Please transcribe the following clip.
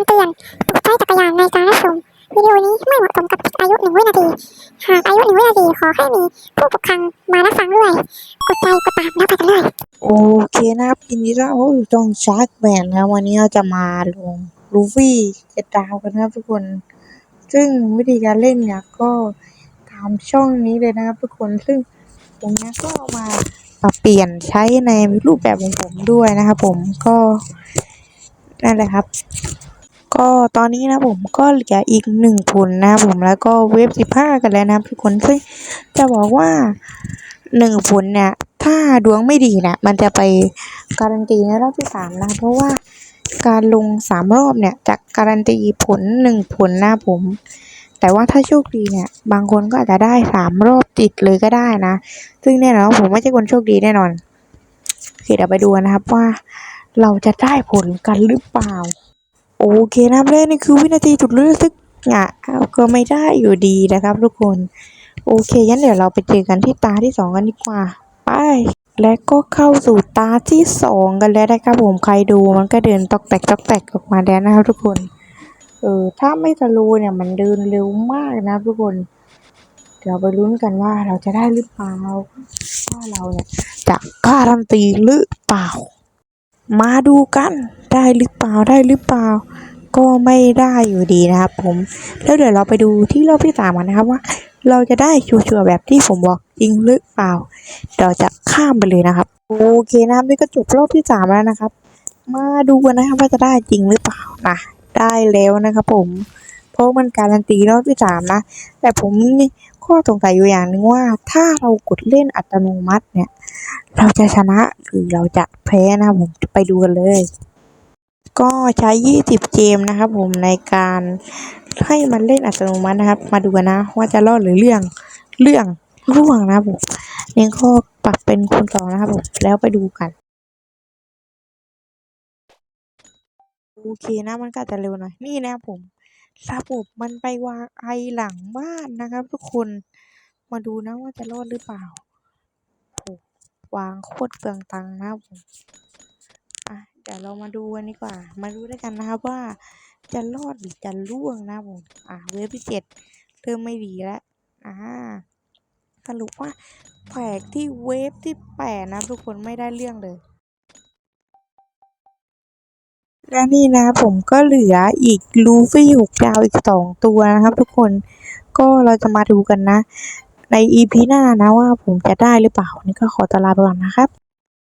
ำเตือนโปรดใช้จักรยานในการรับชมวิดีโอนี้ไม่เหมาะสมกับเด็กอายุหนึ่งวินาที หากอายุหนึ่งวินาทีขอให้มีผู้ปกครองมารับฟังด้วย กดใจกดตามแล้วไปกันเลย โอเคนะครับยินดีต้อนรับสู่ช่องชาร์กแมนนะวันนี้เราจะมาลงลูฟี่เจ็ดดาวกันนะครับทุกคน ซึ่งวิธีการเล่นเนี่ยก็ตามช่องนี้เลยนะครับทุกคนซึ่งผมเนี้ก็มาปรับเปลี่ยนใช้ในรูปแบบของผมด้วยนะครับผมก็นั่นแหละครับ ก็ตอนนี้นะผมก็เหลืออีกหนึ่งผลนะผมแล้วก็เวฟสิบห้ากันแล้วนะทุกคนซึ่งจะบอกว่าหนึ่งผลเนี่ย ถ้าดวงไม่ดีเนี่ยมันจะไปการันตีในรอบที่สามนะเพราะว่าการลงสามรอบเนี่ยจะการันตีผลหนึ่งผลนะผม แต่ว่าถ้าโชคดีเนี่ย บางคนก็อาจจะได้สามรอบติดเลยก็ได้นะ ซึ่งแน่นอนผมไม่ใช่คนโชคดีแน่นอนโอเคเดี๋ยวไปดูนะครับว่าเราจะได้ผลกันหรือเปล่า โอเคนะครับและนี่คือวินาทีจุดเลือกซึกอะก็ไม่ได้อยู่ดีนะครับทุกคน โอเคงั้นเดี๋ยวเราไปเจอกันที่ตาที่สองกันดีกว่าไปและก็เข้าสู่ตาที่สองกันแล้วนะครับผมใครดูมันก็เดินตอกแตกตอกแตกออกมาแล้วนะครับทุกคนเออถ้าไม่สโลว์เนี่ยมันเดินเร็วมากนะทุกคน เดี๋ยวไปลุ้นกันว่าเราจะได้หรือเปล่าว่าเราเนี่ยจะการันตีหรือเปล่า มาดูกันได้หรือเปล่าได้หรือเปล่า ก็ไม่ได้อยู่ดีนะครับผม แล้วเดี๋ยวเราไปดูที่รอบที่สามกันนะครับว่า เราจะได้ชัวร์แบบที่ผมบอกจริงหรือเปล่าเราจะข้ามไปเลยนะครับ โอเคนะครับนี่ก็จบรอบที่สามแล้วนะครับ มาดูกันนะครับว่าจะได้จริงหรือเปล่านะได้แล้วนะครับผม เพราะมันการันตีรอบที่สามนะ แต่ผมข้อสงสัยอยู่อย่างหนึ่งว่า ถ้าเรากดเล่นอัตโนมัติเนี่ย เราจะชนะหรือเราจะแพ้นะผมไปดูกันเลย ก็ใช้ 20 เกมนะครับผมในการให้มันเล่นอัตโนมัตินะครับ มาดูกันนะ ว่าจะรอดหรือเรื่องเรื่องร่วงนะผมนี่ก็ปรับเป็นคูณสองนะครับผมแล้วไปดูกันโอเคนะมันก็จจะเร็วหน่อยนี่นะครับผม ระบบมันไปวางไอหลังบ้านนะครับ ทุกคน มาดูนะว่าจะรอดหรือเปล่าโหวางโคตรเปลืองตังค์นะครับผมอะเดี๋ยวเรามาดูกันดีกว่า มาดูด้วยกันนะครับว่าจะรอดหรือจะร่วงนะผมอะเวฟที่เจ็ดเริ่มไม่ดีแล้วอ่าสรุปว่าแปลที่เวฟที่แปดนะทุกคนไม่ได้เรื่องเลย และนี่นะผมก็เหลืออีกลูฟี่หกดาวอีกสองตัวนะครับทุกคนก็เราจะมาดูกันนะ ในอีพีหน้านะว่าผมจะได้หรือเปล่า นี่ก็ขอตลาไปก่อนนะครับ